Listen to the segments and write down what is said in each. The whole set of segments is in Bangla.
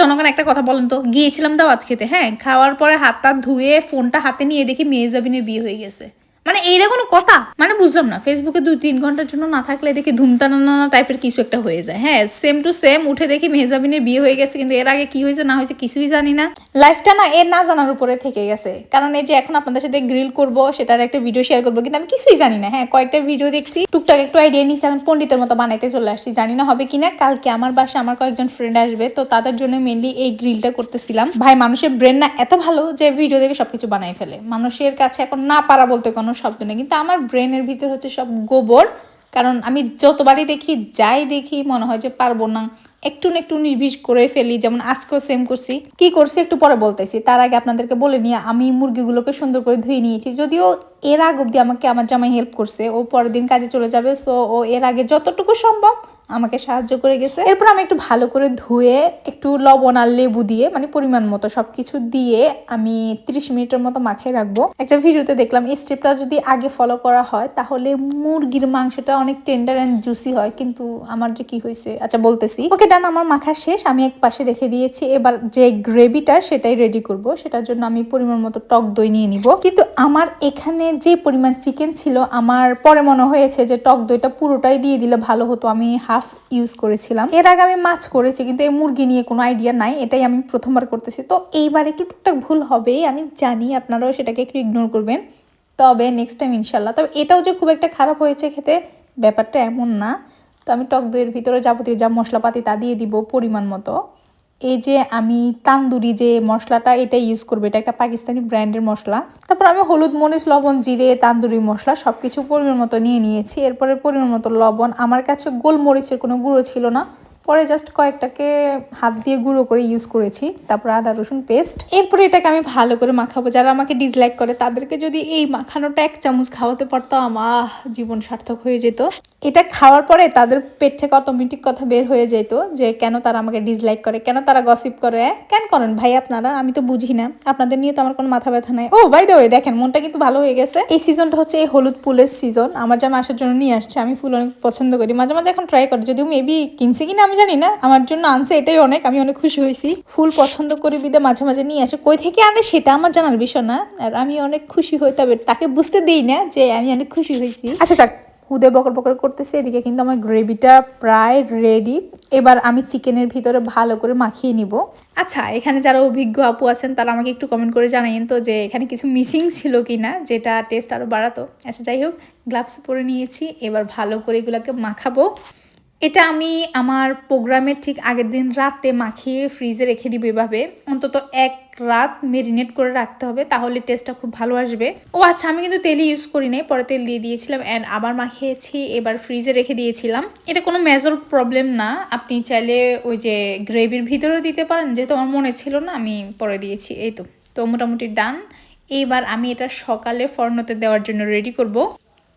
জনগণ একটা কথা বলেন তো, গিয়েছিলাম দাওয়াত খেতে হ্যাঁ? খাওয়ার পরে হাত ধুয়ে ফোনটা হাতে নিয়ে দেখি মেয়ে জাবিনের বিয়ে হয়ে গেছে। মানে এইটা কোনো কথা? মানে বুঝলাম না ফেসবুকে দুই তিন ঘণ্টার জন্য না থাকলে দেখি ধুমটানা টাইপের কিছু একটা হয়ে যায়। হ্যাঁ সেম টু সেম উঠে দেখি মেহজাবিনের বিয়ে হয়ে গেছে, কিন্তু এর আগে কি হয়েছে, না হয়েছে কিছুই জানি না। লাইফটা না এর না জানার উপরে থেকে গেছে। কারণ এই যে এখন আপনাদের সাথে গ্রিল করব, সেটার একটা ভিডিও শেয়ার করব, কিন্তু আমি কিছুই জানি না। হ্যাঁ কয়েকটা ভিডিও দেখছি, টুকটাক একটু আইডিয়া নিছি, এখন পণ্ডিতের মতো বানাইতে চলে আসছি। জানি না হবে কিনা, কালকে আমার বাসা আমার কয়েকজন ফ্রেন্ড আসবে, তো তাদের জন্য মেনলি এই গ্রিলটা করতেছিলাম। ভাই, মানুষের ব্রেন না এত ভালো যে ভিডিও দেখে সবকিছু বানাই ফেলে। মানুষের কাছে এখন না পারা বলতে কোনো শব্দ নেই। কিন্তু আমার ব্রেনের ভিতর হচ্ছে সব গোবর। কারণ আমি যতবারই দেখি, যাই দেখি, মনে হয় যে পারব না। একটু না একটু নির্বিষ করে ফেলি। যেমন আজকেও সেম করছি। কি করছি একটু পরে বলতেছি। তার আগে আপনাদেরকে বলে নিয়ে আমি মুরগিগুলোকে সুন্দর করে ধুয়ে নিয়েছি। যদিও এর আগ অব্দি আমাকে আমার জামাই হেল্প করছে। ও পরের দিন কাজে চলে যাবে। সো ও এর আগে যতটুকু সম্ভব আমাকে সাহায্য করে গেছে। এরপর আমি একটু ভালো করে ধুয়ে, একটু লবণ আর লেবু দিয়ে মানে পরিমাণ মতো সবকিছু দিয়ে আমি 30 মিনিটের মতো মাখিয়ে রাখব। একটা ভিডিওতে দেখলাম, এই স্টেপটা যদি আগে ফলো করা হয়, তাহলে মুরগির মাংসটা অনেক টেন্ডার অ্যান্ড জুসি হয়। কিন্তু আমার যে কি হয়েছে? আচ্ছা বলতেছি। ওকে ডান আমার মাখা শেষ। আমি এক পাশে রেখে দিয়েছি। এবার যে গ্রেভিটা সেটাই রেডি করব। সেটার জন্য আমি পরিমাণ মতো টক দই নিয়ে নিব। কিন্তু আমার এখানে যে পরিমাণ চিকেন ছিল, আমার পরে মনে হয়েছে যে টক দইটা পুরোটাই দিয়ে দিলে ভালো হতো। আমি হাফ ইউজ করেছিলাম। এর আগে আমি মাছ করেছি, কিন্তু এই মুরগি নিয়ে কোনো আইডিয়া নাই, এটাই আমি প্রথমবার করতেছি। তো এইবার একটু টুকটাক ভুল হবে আমি জানি আপনারাও সেটাকে একটু ইগনোর করবেন। তবে নেক্সট টাইম ইনশাল্লাহ। তবে এটাও যে খুব একটা খারাপ হয়েছে খেতে, ব্যাপারটা এমন না। তো আমি টক দইয়ের ভিতরে যাবতীয় যা মশলাপাতি তা দিয়ে দিব পরিমাণ মতো। এই যে আমি তান্দুরি যে মশলাটা, এটা ইউজ করব, এটা একটা পাকিস্তানি ব্র্যান্ডের মশলা। তারপর আমি হলুদ, মরিচ, লবণ, জিরে, তান্দুরি মশলা সব কিছু পরিমাণ মতো নিয়ে নিয়েছি। এরপরে পরিমাণ মতো লবণ। আমার কাছে গোলমরিচের কোনো গুঁড়ো ছিল না। পরে জাস্ট কয়েকটাকে হাত দিয়ে গুঁড়ো করে ইউজ করেছি, তারপর আদা, রসুন পেস্ট এরপরে এটাকে আমি ভালো করে মাখাবো। যারা আমাকে ডিসলাইক করে, তাদেরকে যদি এই মাখানোটা এক চামচ খাওয়াতে পারতাম, আহ, জীবন সার্থক হয়ে যেত। এটা খাওয়ার পরে তাদের পেট থেকে অটোমেটিক কথা বের হয়ে যেত যে, কেন তারা আমাকে ডিসলাইক করে? কেন তারা গসিপ করে? কেন করেন ভাই আপনারা? আমি তো বুঝি না। আপনাদের নিয়ে তো আমার কোনো মাথা ব্যথা নাই। ও ভাই দে দেখেন, মনটা কিন্তু ভালো হয়ে গেছে। এই সিজনটা হচ্ছে এই হলুদ ফুলের সিজন আমার জামা আসার জন্য নিয়ে আসছে। আমি ফুল অনেক পছন্দ করি। মাঝে মাঝে এখন ট্রাই করি। যদিও মেবি কিনছে কিনা, আমি জানি না, আমার জন্য আনছে এটাই অনেক, আমি অনেক খুশি হয়েছি। ফুল পছন্দ করি বিদে মাঝে মাঝে নিয়ে আসে। কই থেকে আনে সেটা আমার জানার বিষয় না, আর আমি অনেক খুশি হই, তবে তাকে বুঝতে দিই না যে আমি অনেক খুশি হয়েছি। আচ্ছা যাক, হুদে বকর বকর করতেছে, এদিকে কিন্তু আমার গ্রেভিটা প্রায় রেডি এবার আমি চিকেনের ভিতরে ভালো করে মাখিয়ে নিব। আচ্ছা এখানে যারা অভিজ্ঞ আপু আছেন, তারা আমাকে একটু কমেন্ট করে জানাইন তো যে এখানে কিছু মিসিং ছিল কি না যেটা টেস্ট আরও বাড়াতো। আচ্ছা যাই হোক গ্লাভস পরে নিয়েছি, এবার ভালো করে এগুলোকে মাখাবো। এটা আমি আমার প্রোগ্রামের ঠিক আগের দিন রাতে মাখিয়ে ফ্রিজে রেখে দিব এভাবে। অন্তত এক রাত মেরিনেট করে রাখতে হবে, তাহলে টেস্টটা খুব ভালো আসবে। ও আচ্ছা আমি কিন্তু তেলই ইউজ করি নাই পরে তেল দিয়ে দিয়েছিলাম অ্যান্ড আবার মাখিয়েছি, এবার ফ্রিজে রেখে দিয়েছিলাম। এটা কোনো মেজর প্রবলেম না, আপনি চাইলে ওই যে গ্রেভির ভিতরেও দিতে পারেন, যেহেতু আমার মনে ছিল না, আমি পরে দিয়েছি, এই তো। তো মোটামুটি ডান এইবার আমি এটা সকালে ফর্নতে দেওয়ার জন্য রেডি করব।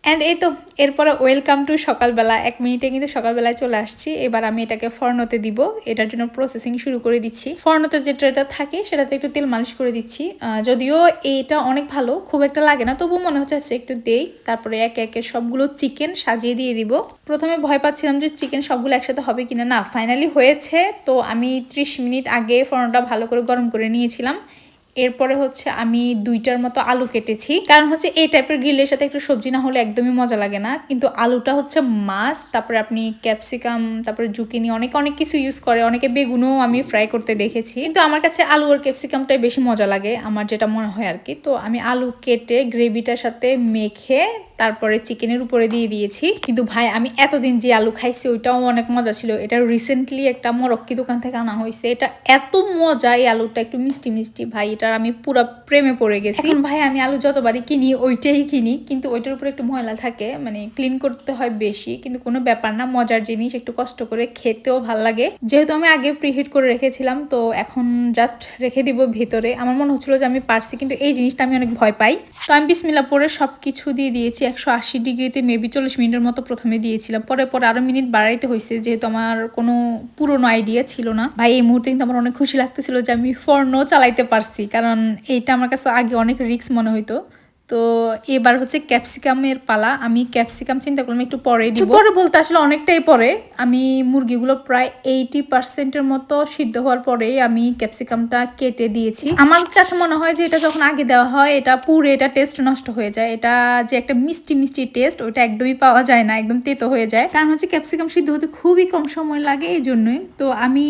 অ্যান্ড এই তো, এরপরে ওয়েলকাম টু সকালবেলা, এক মিনিটে কিন্তু সকালবেলায় চলে আসছি। এবার আমি এটাকে ফর্নতে দিব, এটার জন্য প্রসেসিং শুরু করে দিচ্ছি। ফর্নতে যে ট্রেটা থাকে, সেটাতে একটু তেল মালিশ করে দিচ্ছি। যদিও এইটা অনেক ভালো, খুব একটা লাগে না, তবুও মনে হচ্ছে একটু দেই। তারপরে একে একে সবগুলো চিকেন সাজিয়ে দিয়ে দিব। প্রথমে ভয় পাচ্ছিলাম যে চিকেন সবগুলো একসাথে হবে কিনা। না ফাইনালি হয়েছে, তো আমি ত্রিশ মিনিট আগে ফর্নটা ভালো করে গরম করে নিয়েছিলাম। এরপরে হচ্ছে আমি দুইটার মতো আলু কেটেছি। কারণ হচ্ছে এই টাইপের গ্রিলের সাথে একটু সবজি না হলে একদমই মজা লাগে না। কিন্তু আলুটা হচ্ছে মাছ তারপরে আপনি ক্যাপসিকাম তারপরে জুকিনি অনেক অনেক কিছু ইউজ করে। অনেকে বেগুনও আমি ফ্রাই করতে দেখেছি। কিন্তু আমার কাছে আলু আর ক্যাপসিকামটাই বেশি মজা লাগে, আমার যেটা মনে হয় আর কি। তো আমি আলু কেটে গ্রেভিটার সাথে মেখে তারপরে চিকেনের উপরে দিয়ে দিয়েছি। কিন্তু ভাই, আমি এতদিন যে আলু খাইছি, ওইটাও অনেক মজা ছিল। এটা রিসেন্টলি একটা মরক্কি দোকান থেকে আনা হয়েছে। এটা এত মজা এই আলুটা, একটু মিষ্টি মিষ্টি। ভাই এটার আমি পুরো প্রেমে পড়ে গেছি। এখন ভাই, আমি আলু যতবারই কিনি, ওইটাই কিনি, কিন্তু ওইটার উপরে একটু ময়লা থাকে মানে ক্লিন করতে হয় বেশি, কিন্তু কোনো ব্যাপার না, মজার জিনিস, একটু কষ্ট করে খেতেও ভালো লাগে। যেহেতু আমি আগে প্রিহিট করে রেখেছিলাম, তো এখন জাস্ট রেখে দিব ভিতরে। আমার মনে হচ্ছিল যে আমি পারছি, কিন্তু এই জিনিসটা আমি অনেক ভয় পাই। তো আমি বিসমিল্লা পরে সব কিছু দিয়ে দিয়েছি, একশো আশি ডিগ্রিতে মেবি চল্লিশ মিনিটের মতো প্রথমে দিয়েছিলাম। পরে পরে আরও মিনিট বাড়াইতে হয়েছে যেহেতু আমার কোনো পুরনো আইডিয়া ছিল না। ভাই, এই মুহূর্তে কিন্তু আমার অনেক খুশি লাগতেছিল যে আমি ফর্ন চালাইতে পারছি। কারণ এইটা আমার কাছে আগে অনেক রিক্স মনে হইতো। তো এবার হচ্ছে ক্যাপসিকামের পালা। আমি ক্যাপসিকাম চিন্তা করলাম একটু পরে দিব। পরে বলতে আসলে অনেকটাই পরে। আমি মুরগিগুলো প্রায় এইটি পার্সেন্টের মতো সিদ্ধ হওয়ার পরেই আমি ক্যাপসিকামটা কেটে দিয়েছি। আমার কাছে মনে হয় যে এটা যখন আগে দেওয়া হয় এটা পুরো এটা টেস্ট নষ্ট হয়ে যায়। এটা যে একটা মিষ্টি মিষ্টি টেস্ট ওটা একদমই পাওয়া যায় না একদম তেতো হয়ে যায়। কারণ হচ্ছে ক্যাপসিকাম সিদ্ধ হতে খুবই কম সময় লাগে এই জন্যই তো আমি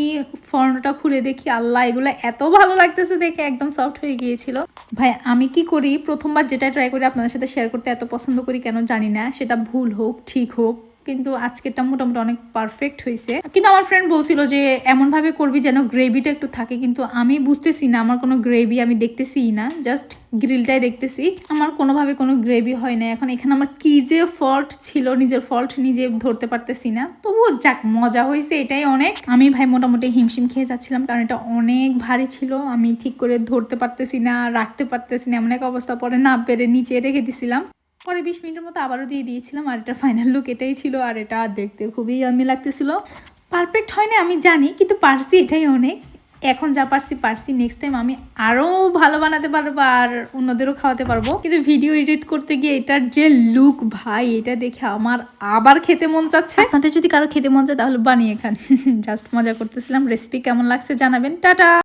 ফর্নটা খুলে দেখি আল্লাহ এগুলো এত ভালো লাগতেছে দেখে একদম সফট হয়ে গিয়েছিল। ভাই আমি কি করি? প্রথমবার যেটা ট্রাই করে আপনাদের সাথে শেয়ার করতে এত পছন্দ করি কেন জানি না, সেটা ভুল হোক, ঠিক হোক। কিন্তু আজকেরটা মোটামুটি অনেক পারফেক্ট হয়েছে কিন্তু আমার ফ্রেন্ড বলছিল যে এমন ভাবে করবি যেন গ্রেভিটা একটু থাকে। কিন্তু আমি বুঝতেছি না, আমার কোনো গ্রেভি আমি দেখতেছি না জাস্ট গ্রিলটাই দেখতেছি। আমার কোনোভাবে কোনো গ্রেভি হয় না এখন এখানে আমার কি যে ফল্ট ছিল, নিজের ফল্ট নিজে ধরতে পারতেছি না। তবুও যাক, মজা হয়েছে এটাই অনেক। আমি ভাই মোটামুটি হিমশিম খেয়ে যাচ্ছিলাম, কারণ এটা অনেক ভারী ছিল। আমি ঠিক করে ধরতে পারতেছি না, রাখতে পারতেছি না, এমন এক অবস্থা পরে না পেরে নিচে রেখে দিছিলাম। পরে বিশ মিনিটের মতো আবারও দিয়ে দিয়েছিলাম আর এটা ফাইনাল লুক এটাই ছিল আর এটা দেখতে খুবই আমি লাগতেছিল। পারফেক্ট হয় না আমি জানি, কিন্তু পারছি এটাই অনেক। এখন যা পারছি পারছি। নেক্সট টাইম আমি আরও ভালো বানাতে পারব আর অন্যদেরও খাওয়াতে পারব। কিন্তু ভিডিও এডিট করতে গিয়ে এটার যে লুক ভাই, এটা দেখে আমার আবার খেতে মন চাচ্ছে। আপনাদের যদি কারও খেতে মন চায়, তাহলে বানিয়ে খান। জাস্ট মজা করতেছিলাম। রেসিপি কেমন লাগছে জানাবেন। টাটা!